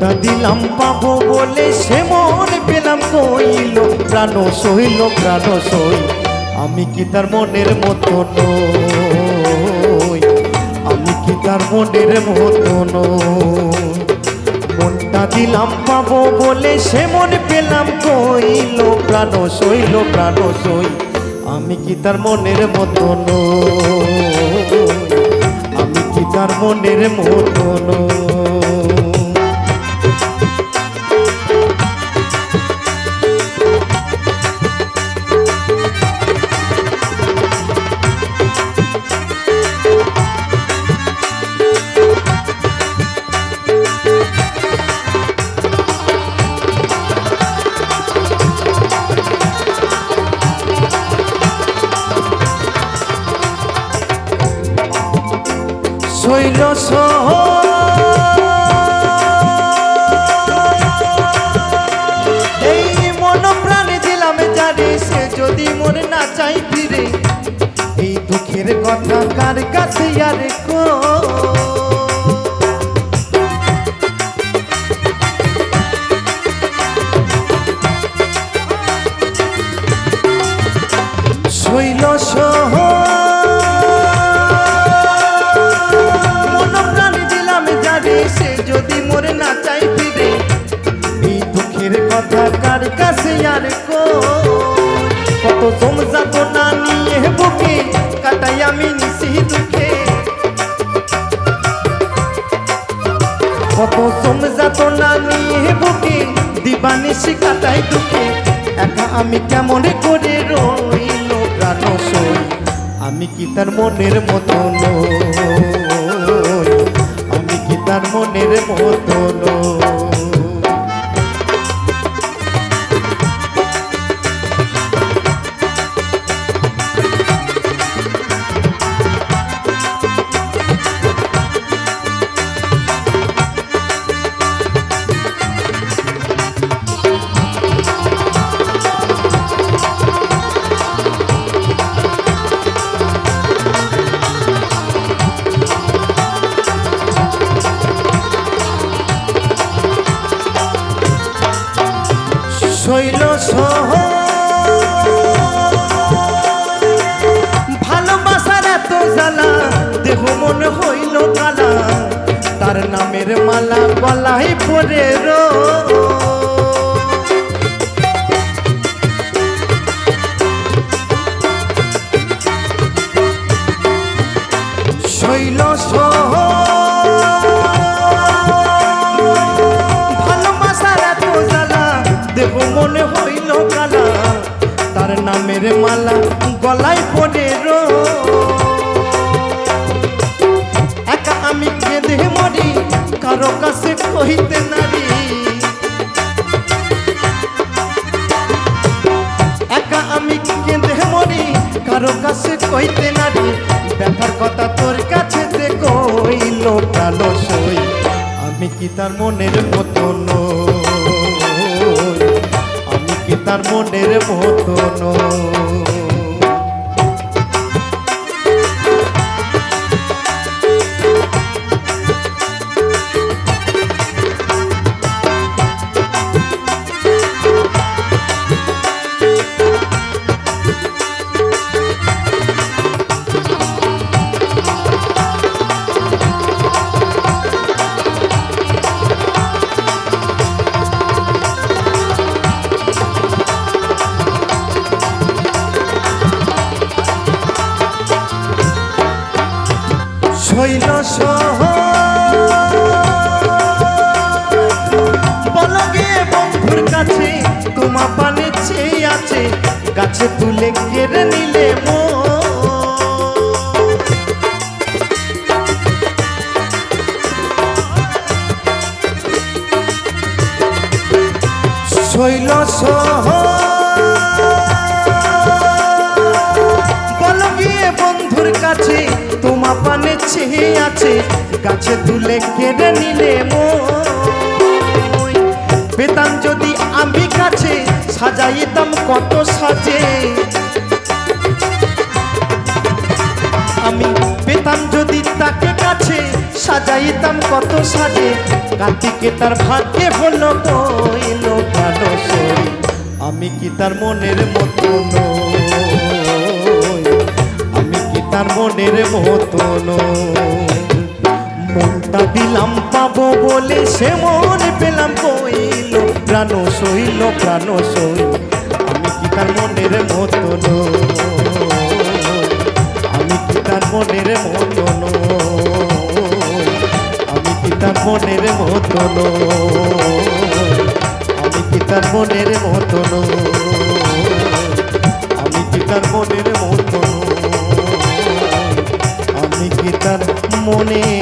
মনটা দিলাম, পাবো বলে সে মন পেলাম কইল, প্রাণ সইল প্রাণ সই আমি কি তার মনের মতো নই? আমি কি তার মনের মতো নই? মনটা দিলাম, পাবো বলে সে মন পেলাম কইল, প্রাণ সইল প্রাণ সই আমি কি তার মনের মতো নই? আমি কি তার মনের মতো নই? শৈল সহ এই মন প্রাণে দিলাম জানি সে যদি মনে না চাই ফিরে। এই দুঃখের কথা কার কাছে আর যদি মরে না চাই ফিরে, এই দুঃখের কথা কার কাছে আর কত সমজাত না নিয়ে বুকে কাটাই আমি নিশি দুঃখে। কত সমজাত না নিয়ে বুকে দিবানিশি কাটাই দুঃখে। একা আমি কেমন করে রইল প্রাণ আমি কি তার মনের মতো নই? আমি কি তার মনের মতো জ্বালা দেহ মন হইল কালা। তার নামের মালা গলায় পরে রো। শৈল মনে হইল মালা গলায় পড়ে রো। মরি কারও কাছে কহিতে নারী। একা আমি কেঁদে মরি, কারও কাছে কইতে নারী। ব্যথার কথা তোর কাছে তে কইল প্রাণ সই আমি কি তার মনের মতো আমি কি তার মনের মতো নই? আছে গাছে তুলে কেড়ে নিলে মো শৈল সহ কাছে, তোমা চেয়ে আছে, গাছে তুলে কেড়ে নিলে আমি কাছে সাজাইতাম কত সাজে? আমি পেতাম যদি তাকে কাছে সাজাইতাম কত সাজে? কার্তিকে তার ভাগ্যে হলো কইল প্রাণ সই। আমি কি তার মনের মতো আমি কি তার মনের মতো মনটা দিলাম পাবো বলে সে মন প্রাণ সইল প্রাণ সই আমি কি তার মনের মতো আমি কি তার মনের মতো আমি কি তার মনের মতো আমি কি তার মনের মতো আমি কি তার মনের মতো আমি কি তার মনের